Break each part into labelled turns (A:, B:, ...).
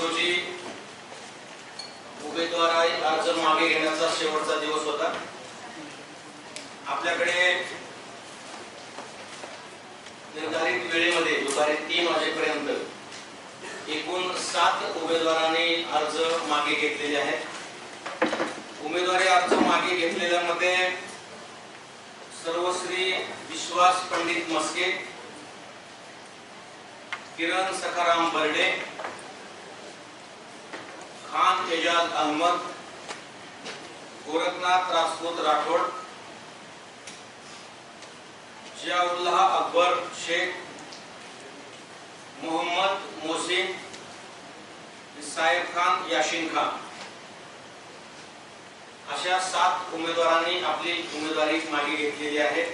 A: गुरुजी उमेदवार अर्ज मागे घेण्याचा शेवटचा दिवस होता. आपल्याकडे निर्धारित वेळेमध्ये दुपारी तीन वाजेपर्यंत एकूण सात उमेदवारांनी अर्ज मागे घेतलेले आहेत. उमेदवारी अर्ज मागे घेतलेल्यामध्ये सर्वश्री विश्वास पंडित मस्के किरण सखाराम बर्डे खान एजाज अहमद गोरखनाथ राजपूत राठोड जियाउल्लाह अकबर शेख मोहम्मद मोहसिन साहेब खान याशिन खान. अशा सात उमेदवारांनी आपली उमेदवारी मागे घेतलेली आहे.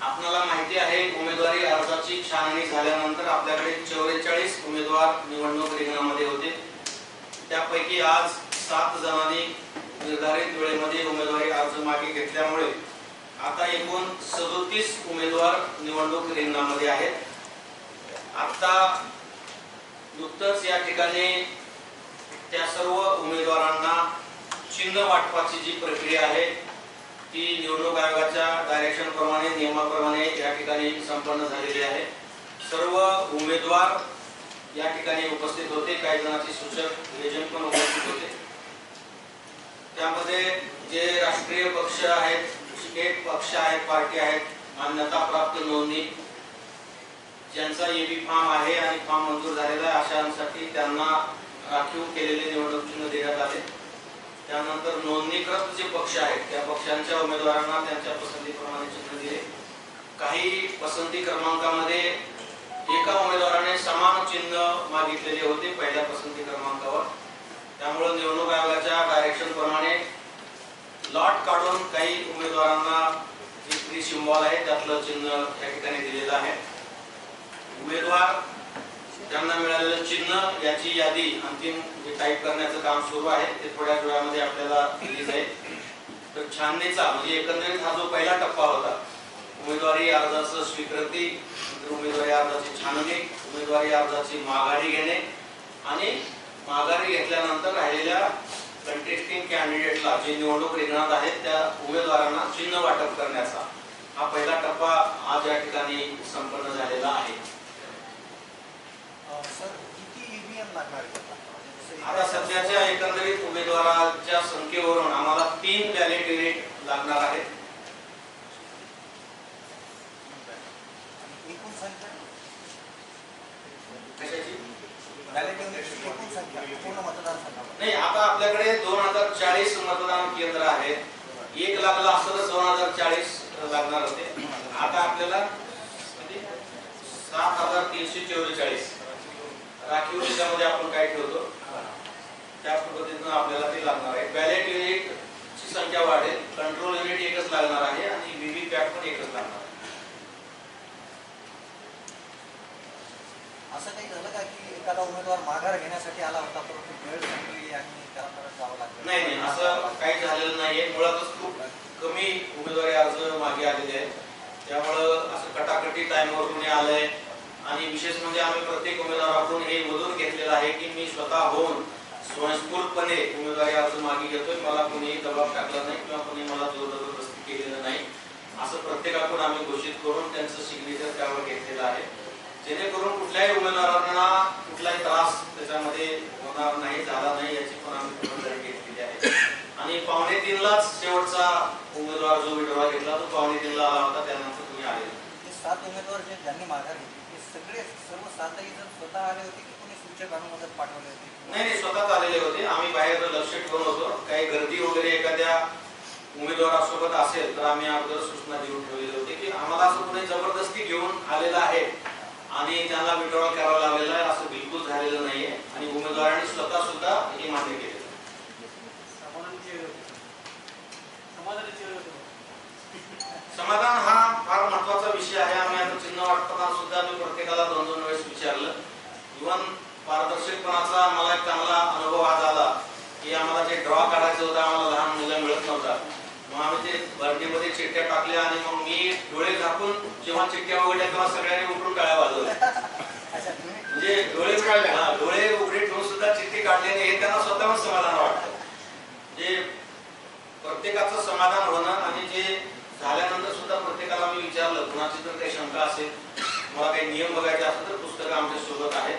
A: आपणाला माहिती आहे उमेदवारी अर्जाची छाननी झाल्यानंतर आपल्याकडे चौवेचाळीस उमेदवार निवडणूक रिंगणामध्ये होते. त्यापैकी आज सात जणांनी निर्धारित वेळेमध्ये उमेदवारी अर्ज मागे घेतल्यामुळे आता एकूण सदोतीस उमेदवार निवडणूक रिंगणामध्ये आहेत. आता नुकतंच या ठिकाणी त्या सर्व उमेदवारांना चिन्ह वाटपाची जी प्रक्रिया आहे ती निवडणूक आयोगाच्या डायरेक्शन प्रमाणे नियमाप्रमाणे या ठिकाणी संपन्न झालेली आहे. सर्व उमेदवार या ठिकाणी उपस्थित होते. काही जणांचे सूचक नियोजन पण उपस्थित होते. त्यामध्ये जे राष्ट्रीय पक्ष आहेत स्टेट पक्ष आहेत पार्टी आहेत मान्यता प्राप्त नोंदणी ज्यांचा एबी फॉर्म आहे आणि फॉर्म मंजूर झालेला आहे अशांसाठी त्यांना राखीव केलेले निवडणूक चिन्ह देण्यात आले. त्यानंतर नोंदणीकृत जे पक्ष आहेत त्या पक्षांच्या उमेदवारांना त्यांच्या पसंतीप्रमाणे चिन्ह दिले. काही पसंती क्रमांकामध्ये एका उमेदवाराने समान चिन्ह मागितलेले होते पहिल्या पसंती क्रमांकावर. त्यामुळे निवडणूक आयोगाच्या डायरेक्शन प्रमाणे लॉट काढून काही उमेदवारांना जे फ्री सिम्बॉल आहे त्यातलं चिन्ह या ठिकाणी दिलेलं आहे. उमेदवार त्यांना मिळालेलं चिन्ह याची यादी अंतिम जे टाईप करण्याचं काम सुरू आहे ते थोड्या वेळामध्ये आपल्याला दिली जाईल तर छाननीचा म्हणजे एकंदरीत हा जो पहिला टप्पा होता उमेदवारी अर्जाचं स्वीकृती उमेदवारी अर्जाची छाननी उमेदवारी अर्जाची माघारी घेणे आणि माघारी घेतल्यानंतर राहिलेल्या कंटेस्टिंग कॅन्डिडेटला जे निवडणूक रिंगणात आहेत त्या उमेदवारांना चिन्ह वाटप करण्याचा हा पहिला टप्पा आज या ठिकाणी संपन्न झालेला आहे? आता सध्याच्या एकंदरीत उमेदवाराच्या संख्येवरून आम्हाला तीन बॅलेट युनिट लागणार आहेत
B: आणि एकूण संख्या
A: कशाची
B: बॅलेट युनिटची एकूण संख्या पूर्ण मतदारसंघामध्ये
A: नाही आता आपल्याकडे दोन हजार चाळीस मतदान केंद्र आहेत. एक लागला असतं तर दोन हजार चाळीस लागणार होते. आता आपल्याला म्हणजे सात हजार तीनशे चौवेचाळीस. राखीव त्याच्यामध्ये आपण काय ठेवतो? त्या पद्धतीनं आपल्याला ते लागणार आहे. बॅलेट युनिट ची संख्या वाढेल कंट्रोल युनिट एकच लागणार आहे आणि व्हीव्ही पॅट पण एकच लागणार आहे
B: असं काही झालं का की एखादा उमेदवार माघार घेण्यासाठी आला होता परंतु वेळ संपली आणि त्याला परत जावं लागलं.
A: नाही नाही असं काही झालेलं नाहीये. मुळातच खूप कमी उमेदवारी अर्ज मागे आलेले आहेत. त्यामुळं असं कटाकटी टाइमवर कुणी आलंय. आणि विशेष म्हणजे आम्ही प्रत्येक उमेदवाराकडून हे मधून घेतलेलं आहे की मी स्वतः होऊन स्वयंस्फूर्तपणे उमेदवारी अर्ज मागे घेतोय. मला कुणीही दबाव टाकला नाही किंवा कुणी मला जोर केलेलं नाही. असं प्रत्येकाकडून आम्ही घोषित करून त्यांचं सिग्नेचर त्यावर घेतलेलं आहे. जेणेकरून कुठल्याही उमेदवारांना कुठलाही त्रास त्याच्यामध्ये होणार नाही झाला नाही याची पण आम्ही खबरदारी घेतलेली आहे. आणि पावणे तीनलाच शेवटचा उमेदवार जो विड्रॉ घेतला तो पावणे तीनला आला होता त्यानंतर तुम्ही आले
B: सात उमेदवार जे ज्यांनी माघार घेतली ते सगळे सर्व सातही जण स्वतः आले होते की कोणी सूचक अनुमोदन पाठवले होते?
A: नाही नाही स्वतःच आलेले होते. आम्ही बाहेर लक्ष ठेवून होतो. काही गर्दी वगैरे एखाद्या उमेदवारासोबत असेल तर आम्ही अगोदर सूचना देऊन ठेवलेले होते की आम्हाला असं कोणी जबरदस्ती घेऊन आलेलं आहे. आणि त्यांना विड्रॉ करावा लागलेला आहे असं बिलकुल झालेलं नाहीये. आणि उमेदवारांनी स्वतः सुद्धा हे मान्य आहे. समाधान हा फार महत्त्वाचा विषय आहे. आम्ही आता चिन्ह वाटताना सुद्धा मी प्रत्येकाला दोन दोन वेळेस विचारलं. इव्हन पारदर्शकपणाचा मला एक चांगला अनुभव आज आला की आम्हाला जे ड्रॉ काढायचं होतं आम्हाला लहान मुलं मिळत नव्हता मग बर्डीमध्ये चिठ्ठ्या टाकल्या आणि मग मी डोळे झाकून जेव्हा चिठ्ठ्या उघडल्या तेव्हा सगळ्यांनी उठून टाळ्या वाजवल्या. म्हणजे म्हणजे डोळे हा, डोळे उघडे ठेवून सुद्धा चिठ्ठी काढल्याने हे त्यांना स्वतःहून समाधान वाटतं. जे प्रत्येकाचं समाधान होणं आणि जे झाल्यानंतर सुद्धा प्रत्येकाला मी विचारलं कुणाची जर काही शंका असेल मला काही नियम बघायचे असेल तर पुस्तकं आमच्यासोबत आहेत.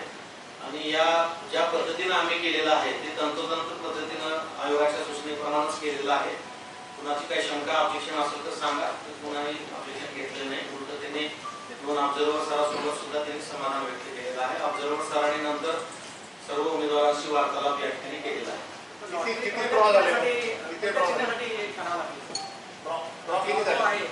A: आणि या ज्या पद्धतीनं आम्ही केलेलं आहे ते तंतोतंत पद्धतीनं आयोगाच्या सूचनेप्रमाणेच केलेलं आहे. कुणाची काही शंका ऑब्जेक्शन असेल तर सांगा कुणाही ऑब्जेक्शन घेतलं नाही उलट त्यांनी दोन ऑब्झर्वर सरासोबत सुद्धा त्यांनी समाधान व्यक्त केलेलं आहे ऑब्झर्वर सरांनी नंतर सर्व उमेदवारांशी वार्तालाप या ठिकाणी केलेला आहे
C: किती- किती draw झाले? किती draw झाले? Draw किती झाले?